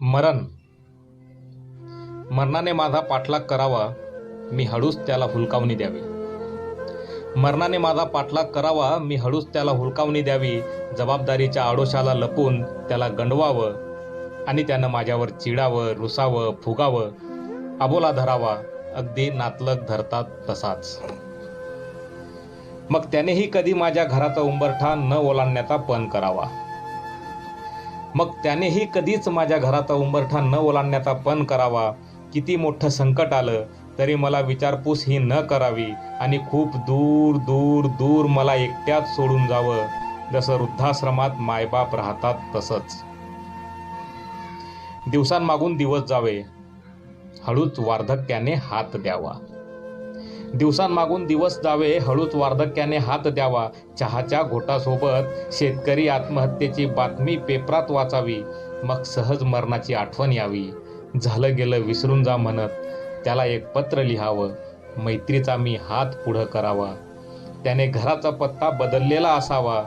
मरण. मरणाने माझा पाठलाग करावा मी हळूच त्याला हुलकावणी द्यावी. मरणाने माझा पाठलाग करावा मी हळूच त्याला हुलकावणी द्यावी जबाबदारीच्या आडोशाला लपून त्याला गंडवावं आणि त्यानं माझ्यावर चिडावं रुसावं फुगावं अबोला धरावा अगदी नातलग धरतात तसाच. मग त्यानेही कधी माझ्या घराचा उंबरठा न ओलांडण्याचा पण करावा. मग त्यानेही कधीच माझ्या घराचा उंबरठा न ओलांडण्याचा पण करावा. किती मोठं संकट आलं तरी मला विचारपूस ही न करावी आणि खूप दूर दूर दूर मला एकट्यात सोडून जावं. जसं वृद्धाश्रमात मायबाप राहतात तसंच. दिवसांमागून दिवस जावे. हळूच वार्धक्याने हात द्यावा. दिवसांमागून दिवस जावे हळूच वार्धक्याने हात द्यावा. चहाच्या घोटासोबत शेतकरी आत्महत्येची बातमी पेपरात वाचावी. मग सहज मरणाची आठवण यावी. झालं गेलं विसरून जा म्हणत त्याला एक पत्र लिहावं. मैत्रीचा मी हात पुढं करावा. त्याने घराचा पत्ता बदललेला असावा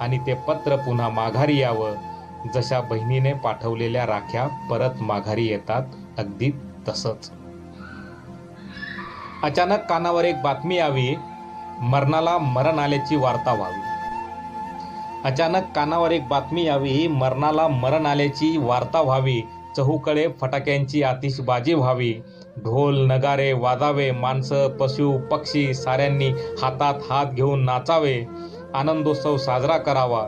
आणि ते पत्र पुन्हा माघारी यावं. जशा बहिणीने पाठवलेल्या राख्या परत माघारी येतात अगदी तसंच. अचानक कानावर एक बातमी यावी मरणाला मरण आल्याची वार्ता व्हावी. अचानक कानावर एक बातमी यावी मरणाला मरण आल्याची वार्ता व्हावी चहूकडे फटाक्यांची आतिषबाजी व्हावी ढोल नगारे वाजावे माणसं पशु पक्षी साऱ्यांनी हातात हात घेऊन नाचावे आनंदोत्सव साजरा करावा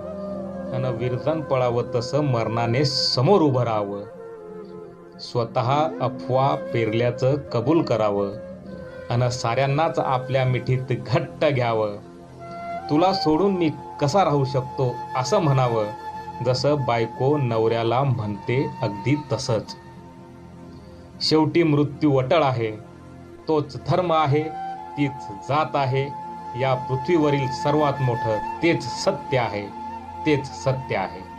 अन विरजन पळावं तसं मरणाने समोर उभं राहावं. स्वतः अफवा पेरल्याचं कबूल करावं. अन साऱ्यांनाच आपल्या मिठीत घट्ट घ्यावं. तुला सोडून मी कसा राहू शकतो असं म्हणावं जसं बायको नवऱ्याला म्हणते अगदी तसंच. शेवटी मृत्यू अटळ आहे. तोच धर्म आहे तीच जात आहे. या पृथ्वीवरील सर्वात मोठं तेच सत्य आहे तेच सत्य आहे.